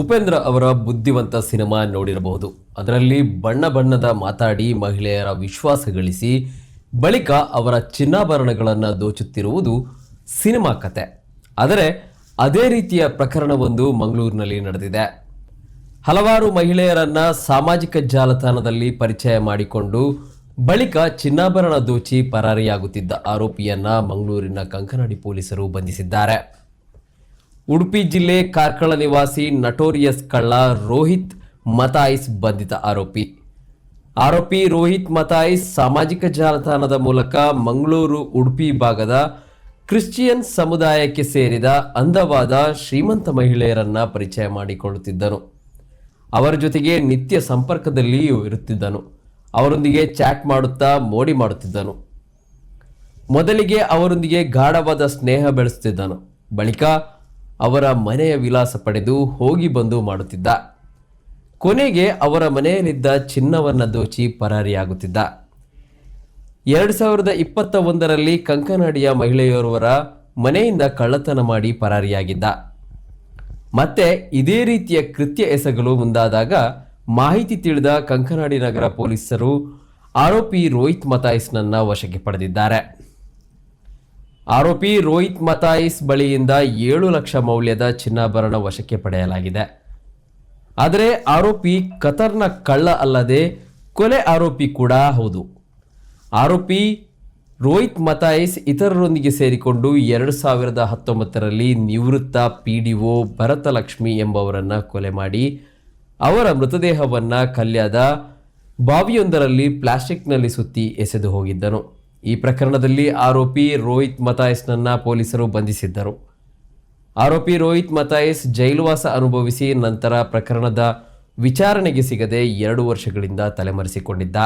ಉಪೇಂದ್ರ ಅವರ ಬುದ್ಧಿವಂತ ಸಿನಿಮಾ ನೋಡಿರಬಹುದು. ಅದರಲ್ಲಿ ಬಣ್ಣ ಬಣ್ಣದ ಮಾತಾಡಿ ಮಹಿಳೆಯರ ವಿಶ್ವಾಸ ಗಳಿಸಿ, ಬಳಿಕ ಅವರ ಚಿನ್ನಾಭರಣಗಳನ್ನು ದೋಚುತ್ತಿರುವುದು ಸಿನಿಮಾ ಕತೆ. ಆದರೆ ಅದೇ ರೀತಿಯ ಪ್ರಕರಣವೊಂದು ಮಂಗಳೂರಿನಲ್ಲಿ ನಡೆದಿದೆ. ಹಲವಾರು ಮಹಿಳೆಯರನ್ನ ಸಾಮಾಜಿಕ ಜಾಲತಾಣದಲ್ಲಿ ಪರಿಚಯ ಮಾಡಿಕೊಂಡು, ಬಳಿಕ ಚಿನ್ನಾಭರಣ ದೋಚಿ ಪರಾರಿಯಾಗುತ್ತಿದ್ದ ಆರೋಪಿಯನ್ನ ಮಂಗಳೂರಿನ ಕಂಕನಾಡಿ ಪೊಲೀಸರು ಬಂಧಿಸಿದ್ದಾರೆ. ಉಡುಪಿ ಜಿಲ್ಲೆ ಕಾರ್ಕಳ ನಿವಾಸಿ ನಟೋರಿಯಸ್ ಕಳ್ಳ ರೋಹಿತ್ ಮತಾಯಿಸ್ ಬಂಧಿತ ಆರೋಪಿ. ಆರೋಪಿ ರೋಹಿತ್ ಮತಾಯಿಸ್ ಸಾಮಾಜಿಕ ಜಾಲತಾಣದ ಮೂಲಕ ಮಂಗಳೂರು, ಉಡುಪಿ ಭಾಗದ ಕ್ರಿಶ್ಚಿಯನ್ ಸಮುದಾಯಕ್ಕೆ ಸೇರಿದ ಅಂದವಾದ ಶ್ರೀಮಂತ ಮಹಿಳೆಯರನ್ನ ಪರಿಚಯ ಮಾಡಿಕೊಳ್ಳುತ್ತಿದ್ದನು. ಅವರ ಜೊತೆಗೆ ನಿತ್ಯ ಸಂಪರ್ಕದಲ್ಲಿ ಇರುತ್ತಿದ್ದನು. ಅವರೊಂದಿಗೆ ಚಾಟ್ ಮಾಡುತ್ತಾ ಮೋಡಿ ಮಾಡುತ್ತಿದ್ದನು. ಮೊದಲಿಗೆ ಅವರೊಂದಿಗೆ ಗಾಢವಾದ ಸ್ನೇಹ ಬೆಳೆಸುತ್ತಿದ್ದನು. ಬಳಿಕ ಅವರ ಮನೆಯ ವಿಳಾಸ ಪಡೆದು ಹೋಗಿ ಬಂದು ಮಾಡುತ್ತಿದ್ದ. ಕೊನೆಗೆ ಅವರ ಮನೆಯಲ್ಲಿದ್ದ ಚಿನ್ನವನ್ನು ದೋಚಿ ಪರಾರಿಯಾಗುತ್ತಿದ್ದ. ಎರಡು ಸಾವಿರದ ಇಪ್ಪತ್ತ ಒಂದರಲ್ಲಿ ಕಂಕನಾಡಿಯ ಮಹಿಳೆಯೋರ್ವರ ಮನೆಯಿಂದ ಕಳ್ಳತನ ಮಾಡಿ ಪರಾರಿಯಾಗಿದ್ದ. ಮತ್ತೆ ಇದೇ ರೀತಿಯ ಕೃತ್ಯ ಎಸಗಲು ಮುಂದಾದಾಗ ಮಾಹಿತಿ ತಿಳಿದ ಕಂಕನಾಡಿ ನಗರ ಪೊಲೀಸರು ಆರೋಪಿ ರೋಹಿತ್ ಮತಾಯಿಸ್ನನ್ನ ವಶಕ್ಕೆ ಪಡೆದಿದ್ದಾರೆ. ಆರೋಪಿ ರೋಹಿತ್ ಮತಾಯಿಸ್ ಬಳಿಯಿಂದ ಏಳು ಲಕ್ಷ ಮೌಲ್ಯದ ಚಿನ್ನಾಭರಣ ವಶಕ್ಕೆ ಪಡೆಯಲಾಗಿದೆ. ಆದರೆ ಆರೋಪಿ ಕತರ್ನ ಕಳ್ಳ ಅಲ್ಲದೆ ಕೊಲೆ ಆರೋಪಿ ಕೂಡ ಹೌದು. ಆರೋಪಿ ರೋಹಿತ್ ಮತಾಯಿಸ್ ಇತರರೊಂದಿಗೆ ಸೇರಿಕೊಂಡು ಎರಡು ಸಾವಿರದ ಹತ್ತೊಂಬತ್ತರಲ್ಲಿ ನಿವೃತ್ತ ಪಿ ಡಿ ಒ ಭರತಲಕ್ಷ್ಮಿ ಎಂಬವರನ್ನು ಕೊಲೆ ಮಾಡಿ, ಅವರ ಮೃತದೇಹವನ್ನು ಕಲ್ಯಾದ ಬಾವಿಯೊಂದರಲ್ಲಿ ಪ್ಲಾಸ್ಟಿಕ್ನಲ್ಲಿ ಸುತ್ತಿ ಎಸೆದು ಹೋಗಿದ್ದನು. ಈ ಪ್ರಕರಣದಲ್ಲಿ ಆರೋಪಿ ರೋಹಿತ್ ಮತಾಯಿಸ್ನನ್ನ ಪೊಲೀಸರು ಬಂಧಿಸಿದ್ದರು. ಆರೋಪಿ ರೋಹಿತ್ ಮತಾಯಿಸ್ ಜೈಲುವಾಸ ಅನುಭವಿಸಿ ನಂತರ ಪ್ರಕರಣದ ವಿಚಾರಣೆಗೆ ಸಿಗದೆ ಎರಡು ವರ್ಷಗಳಿಂದ ತಲೆಮರೆಸಿಕೊಂಡಿದ್ದ.